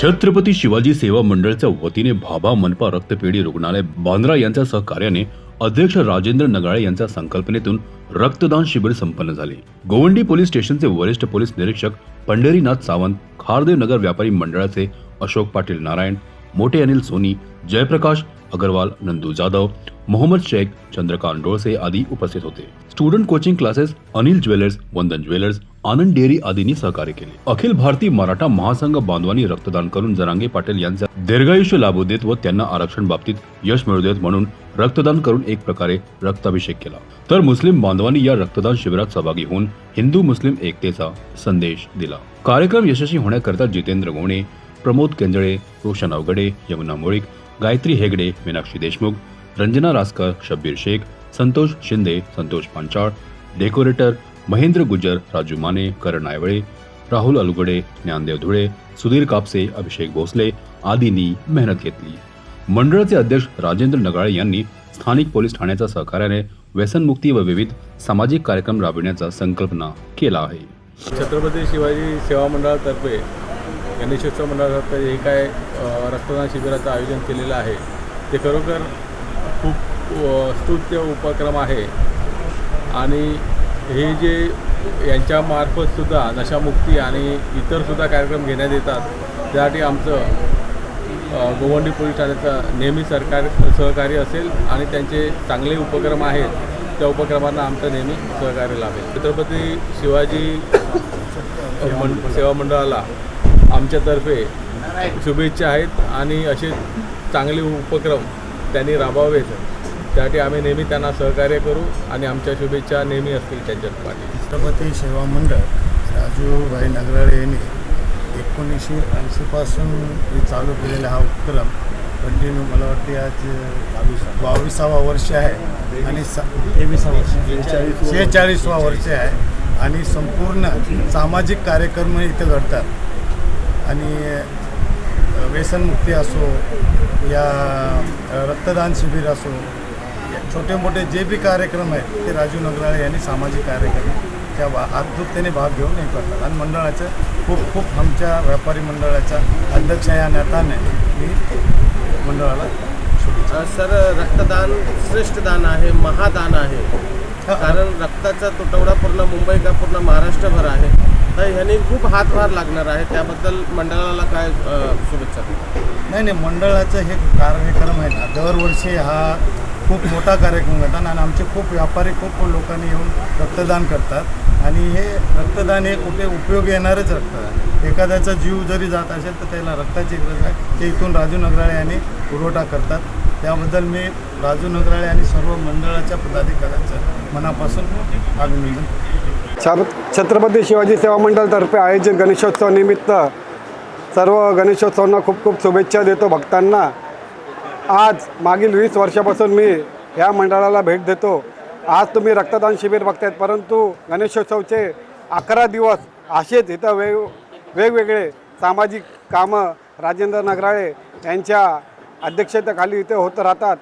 छत्रपती शिवाजी सेवा मंडळच्या वतीने भाभा मनपा रक्तपेढी रुग्णालय बांद्रा यांच्या सहकार्याने अध्यक्ष राजेंद्र नगाळे यांच्या संकल्पनेतून रक्तदान शिबिर संपन्न झाले. गोवंडी पोलीस स्टेशनचे वरिष्ठ पोलीस निरीक्षक पंढरीनाथ सावंत खारदेव नगर व्यापारी मंडळाचे अशोक पाटील नारायण मोठे अनिल सोनी जयप्रकाश अग्रवाल नंदू जाधव मोहम्मद शेख चंद्रकांत डोळसे आदी उपस्थित होते. Student coaching classes Anil jewellers Vandan jewellers Anand dairy आदींनी सहकार्य केले. अखिल भारतीय मराठा महासंघ बांधवांनी रक्तदान करून जरांगे पाटील यांचा दीर्घायुष्य लाभू देत व त्यांना आरक्षण बाबतीत यश मिळू देत म्हणून रक्तदान करून एक प्रकारे रक्ताभिषेक केला. तर मुस्लिम बांधवांनी या रक्तदान शिबिरात सहभागी होऊन हिंदू मुस्लिम एकतेचा संदेश दिला. कार्यक्रम यशस्वी होण्याकरता जितेंद्र गोणे प्रमोद केंजळे रोशन अवगडे यमुना मुळीक गायत्री हेगडे मीनाक्षी देशमुख रंजना रासकर शब्बीर शेख संतोष शिंदे संतोष पांचाळ डेकोरेटर महेंद्र गुज्जर राजू माने करण आयवळे राहुल अलुगडे ज्ञानदेव धुळे सुधीर कापसे अभिषेक भोसले आदींनी मेहनत घेतली. मंडळाचे अध्यक्ष राजेंद्र नगाळे यांनी स्थानिक पोलीस ठाण्याच्या सहकार्याने व्यसनमुक्ती व विविध सामाजिक कार्यक्रम राबविण्याचा संकल्पना केला आहे. छत्रपती शिवाजी सेवा मंडळातर्फे गणेशोत्सव मंडळातर्फे हे काय रक्तदान शिबिराचं आयोजन केलेलं आहे ते खरोखर खूप स्तुत्य उपक्रम आहे. आणि हे जे यांच्यामार्फतसुद्धा नशामुक्ती आणि इतरसुद्धा कार्यक्रम घेण्यात येतात त्यासाठी आमचं गोवंडी पोलीस ठाण्याचं नेहमी सरकार सहकार्य असेल आणि त्यांचे चांगले उपक्रम आहेत त्या उपक्रमांना आमचं नेहमी सहकार्य लाभेल. छत्रपती शिवाजी मं सेवा मंडळाला आमच्यातर्फे शुभेच्छा आहेत आणि असे चांगले उपक्रम त्यांनी राबवावेत त्यासाठी आम्ही नेहमी त्यांना सहकार्य करू आणि आमच्या शुभेच्छा नेहमी असतील त्यांच्या पाठी छत्रपती सेवा मंडळ राजूभाई नगराळे यांनी एकोणीसशे ऐंशीपासून चालू केलेला हा उपक्रम कंटिन्यू मला वाटते आज बावीसावा वर्ष आहे आणि सा तेविसावा वर्ष शेहेचाळीसवा वर्ष. आहे. आणि संपूर्ण सामाजिक कार्यक्रम इथे घडतात. आणि व्यसनमुक्ती असो या रक्तदान शिबिर असो या छोटे मोठे जे बी कार्यक्रम आहेत ते राजू नगराळे यांनी सामाजिक कार्यक्रम त्या वा आतुरतेने भाग घेऊन हे करतात. आणि मंडळाचं खूप खूप आमच्या व्यापारी मंडळाचा अध्यक्ष या नात्याने मी मंडळाला सर रक्तदान श्रेष्ठ दान आहे महादान आहे. कारण रक्ताचा तुटवडा पूर्ण मुंबई का पूर्ण महाराष्ट्रभर आहे. तर ह्याने खूप हातभार लागणार आहे. त्याबद्दल मंडळाला काय शुभेच्छा? नाही नाही मंडळाचं हे कार्यक्रम आहे ना दरवर्षी हा खूप मोठा कार्यक्रम करतात आणि आमचे खूप व्यापारी खूप लोकांनी येऊन रक्तदान करतात. आणि हे रक्तदान हे कुठे उपयोगी येणारच रक्तदान एखाद्याचा जीव जरी जात असेल तर त्याला रक्ताची गरज आहे. ते इथून राजू नगराळे यांनी पुरवठा करतात. त्याबद्दल मी राजू नगराळे आणि सर्व मंडळाच्या पदाधिकाऱ्यांचं मनापासून अभिनंदन. छत्रपती शिवाजी सेवा मंडळतर्फे आयोजित गणेशोत्सवानिमित्त सर्व गणेशोत्सवांना खूप खूप शुभेच्छा देतो भक्तांना. आज मागील वीस वर्षापासून मी ह्या मंडळाला भेट देतो. आज तुम्ही रक्तदान शिबिर बघतायत परंतु गणेशोत्सवचे अकरा दिवस असेच इथं वेग वेगवेगळे सामाजिक कामं राजेंद्र नगराळे यांच्या अध्यक्षतेखाली इथे होत राहतात.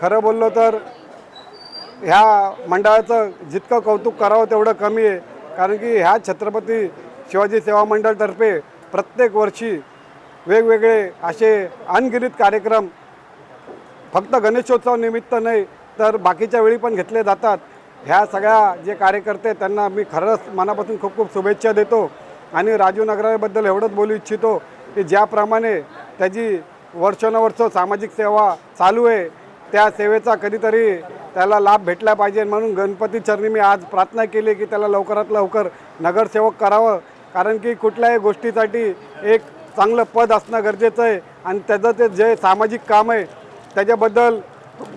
खरं बोललो तर ह्या मंडळाचं जितकं कौतुक करावं तेवढं कमी आहे. कारण की ह्या छत्रपती शिवाजी सेवा मंडळतर्फे प्रत्येक वर्षी वेगवेगळे असे अनगिरीत कार्यक्रम फक्त गणेशोत्सव निमित्त नाही तर बाकीच्या वेळी पण घेतले जातात. ह्या सगळ्या जे कार्यकर्ते त्यांना मी खरंच मनापासून खूप खूप शुभेच्छा देतो. आणि राजू नगराबद्दल एवढंच बोलू इच्छितो की ज्याप्रमाणे त्याची वर्षानुवर्ष सामाजिक सेवा चालू आहे त्या सेवेचा कधीतरी त्याला लाभ भेटला पाहिजे म्हणून गणपती चरणी मी आज प्रार्थना केली की त्याला लवकरात लवकर नगरसेवक करावं. कारण की कुठल्याही गोष्टीसाठी एक चांगलं पद असणं गरजेचं आहे आणि त्याचं ते जे सामाजिक काम आहे त्याच्याबद्दल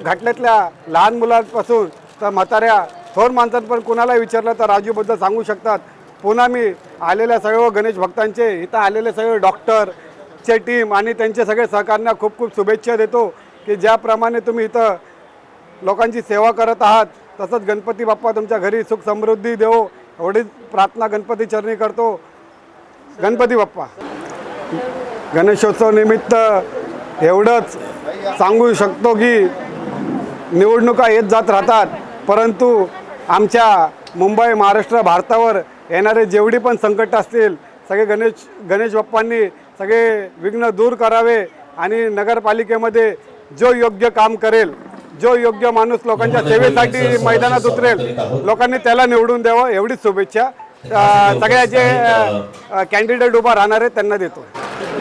घाटल्यातल्या लहान मुलांपासून तर म्हाताऱ्या थोर माणसांपर्यंत पण कुणाला विचारलं तर राजूबद्दल सांगू शकतात. पुन्हा मी आलेल्या सर्व गणेश भक्तांचे इथं आलेले सगळे डॉक्टरचे टीम आणि त्यांचे सगळे सहकार्यांना खूप खूप शुभेच्छा देतो. की ज्याप्रमाणे तुम्ही इथं लोकांची सेवा करत आहात तसंच गणपती बाप्पा तुमच्या घरी सुख समृद्धी देवो एवढीच प्रार्थना गणपती चरणी करतो. गणपती बाप्पा. गणेशोत्सव निमित्त एवढंच सांगू शकतो की निवडणुका येत जात राहतात परंतु आमच्या मुंबई महाराष्ट्र भारतावर येणारे जेवढी पण संकट असतील सगळे गणेश गणेश बाप्पांनी सगळे विघ्न दूर करावे आणि नगरपालिकेमध्ये जो योग्य काम करेल जो योग्य माणूस लोकांच्या सेवेसाठी मैदानात उतरेल लोकांनी त्याला निवडून द्यावं एवढीच शुभेच्छा. सगळ्या जे कॅन्डिडेट उभा राहणार आहेत त्यांना देतो.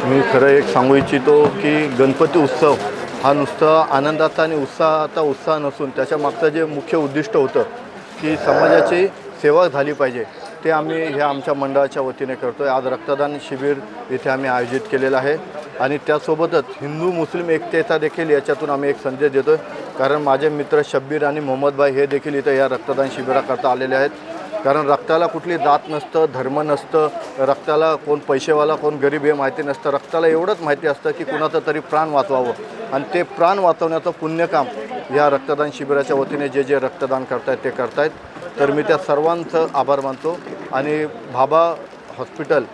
मी खरं एक सांगू इच्छितो की गणपती उत्सव हा नुसता आनंदाचा आणि उत्साहाचा उत्साह नसून त्याच्या मागचं जे मुख्य उद्दिष्ट होतं की समाजाची सेवा झाली पाहिजे. ते आम्ही ह्या आमच्या मंडळाच्या वतीने करतो आहे आज रक्तदान शिबिर इथे आम्ही आयोजित केलेलं आहे. आणि त्यासोबतच हिंदू मुस्लिम एकतेचा देखील याच्यातून आम्ही एक संदेश देतो आहे कारण माझे मित्र शब्बीर आणि मोहम्मदभाई हे देखील इथं या रक्तदान शिबिराकरता आलेले आहेत. कारण रक्ताला कुठली जात नसतं धर्म नसतं रक्ताला कोण पैसेवाला कोण गरीब हे माहिती नसतं. रक्ताला एवढंच माहिती असतं की कुणाचं तरी प्राण वाचवावं. आणि ते प्राण वाचवण्याचं पुण्यकाम या रक्तदान शिबिराच्या वतीने जे जे रक्तदान करतायत ते करतायत. तर मी त्या सर्वांचं आभार मानतो. आणि भाबा हॉस्पिटल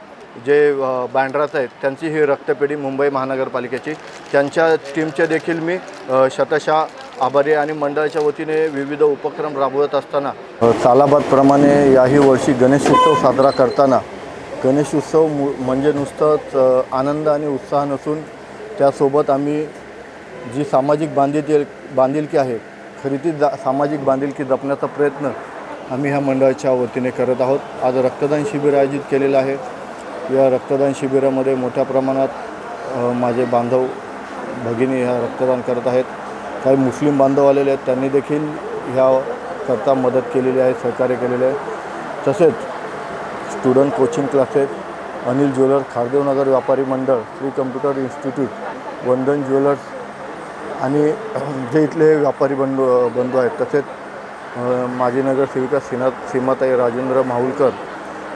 जे बँड्रात आहेत त्यांची ही रक्तपेढी मुंबई महानगरपालिकेची. त्यांच्या टीमचे देखील मी शतशा आभारी आणि मंडळाच्या वतीने विविध उपक्रम राबवत असताना सालाबादप्रमाणे याही वर्षी गणेशोत्सव साजरा करताना गणेशोत्सव मु म्हणजे नुसतंच आनंद आणि उत्साह नसून त्यासोबत आम्ही जी सामाजिक बांधिल बांधिलकी आहे खरी ती जा सामाजिक बांधिलकी जपण्याचा प्रयत्न आम्ही ह्या मंडळाच्या वतीने करत आहोत. आज रक्तदान शिबिर आयोजित केलेलं आहे. या रक्तदान शिबिरामध्ये मोठ्या प्रमाणात माझे बांधव भगिनी ह्या रक्तदान करत आहेत. काही मुस्लिम बांधव आलेले आहेत. त्यांनी देखील ह्या करता मदत केलेली आहे सहकार्य केलेले आहे. तसेच student coaching classes Anil jeweller Khardevnagar व्यापारी मंडळ Shri computer institute Vandan jewellers आणि जे इथले व्यापारी बंधू बंधू आहेत. तसेच माजी नगरसेविका सीना सीमाताई राजेंद्र माहुलकर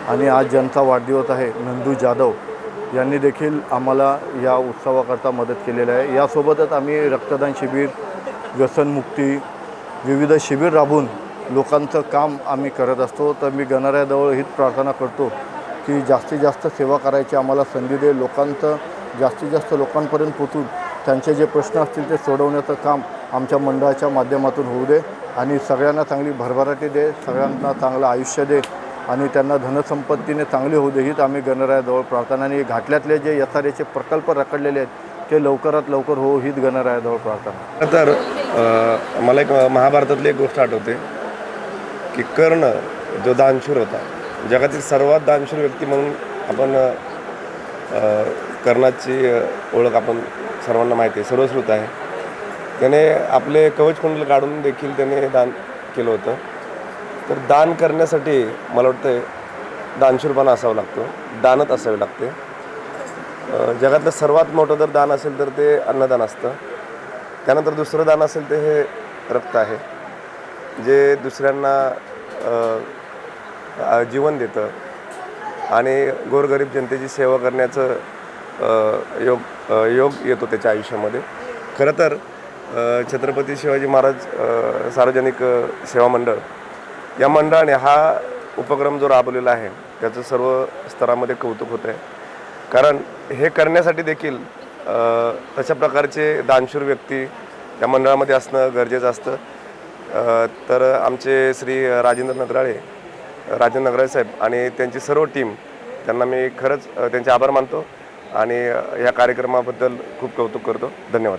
आणि आज ज्यांचा वाढदिवस आहे नंदू जाधव यांनी देखील आम्हाला या उत्सवाकरता मदत केलेली आहे. यासोबतच आम्ही रक्तदान शिबिर व्यसनमुक्ती विविध शिबिर राबून लोकांचं काम आम्ही करत असतो. तर मी गणाऱ्याजवळ हीच प्रार्थना करतो की जास्तीत जास्त सेवा करायची आम्हाला संधी दे. लोकांचं जास्तीत जास्त लोकांपर्यंत पोचून त्यांचे जे प्रश्न असतील ते सोडवण्याचं काम आमच्या मंडळाच्या माध्यमातून होऊ दे. आणि सगळ्यांना चांगली भरभराटी दे सगळ्यांना चांगलं आयुष्य दे आणि त्यांना धनसंपत्तीने चांगली होऊ दे हीच आम्ही गणरायाजवळ प्रार्थना आणि घाटल्यातले जे एस आर एचे प्रकल्प रखडलेले आहेत ते लवकरात लवकर हो हीच गणरायाजवळ प्रार्थना. तर मला एक महाभारतातली एक गोष्ट आठवते की कर्ण जो दानशूर होता जगातील सर्वात दानशूर व्यक्ती म्हणून आपण कर्णाची ओळख आपण सर्वांना माहिती आहे सर्वश्रुत आहे. त्याने आपले कवचकुंडल काढून देखील त्याने दान केलं होतं. तर दान करण्यासाठी मला वाटतं दानशूरपणा असावा लागतो दानत असावे लागते. जगातलं सर्वात मोठं जर दान असेल तर ते अन्नदान असतं. त्यानंतर दुसरं दान असेल ते हे रक्त आहे जे दुसऱ्यांना जीवन देतं आणि गोरगरीब जनतेची सेवा करण्याचं योग योग येतो त्याच्या आयुष्यामध्ये. खरं तर छत्रपती शिवाजी महाराज सार्वजनिक सेवा मंडळ. या मंडळाने हा उपक्रम जो राबवलेला आहे त्याचं सर्व स्तरामध्ये कौतुक होतं आहे कारण हे करण्यासाठी देखील तशा प्रकारचे दानशूर व्यक्ती या मंडळामध्ये असणं गरजेचं असतं. तर आमचे श्री राजेंद्र नगराळे राजेंद्र नगराळे साहेब आणि त्यांची सर्व टीम त्यांना मी खरंच त्यांचे आभार मानतो आणि या कार्यक्रमाबद्दल खूप कौतुक करतो. धन्यवाद.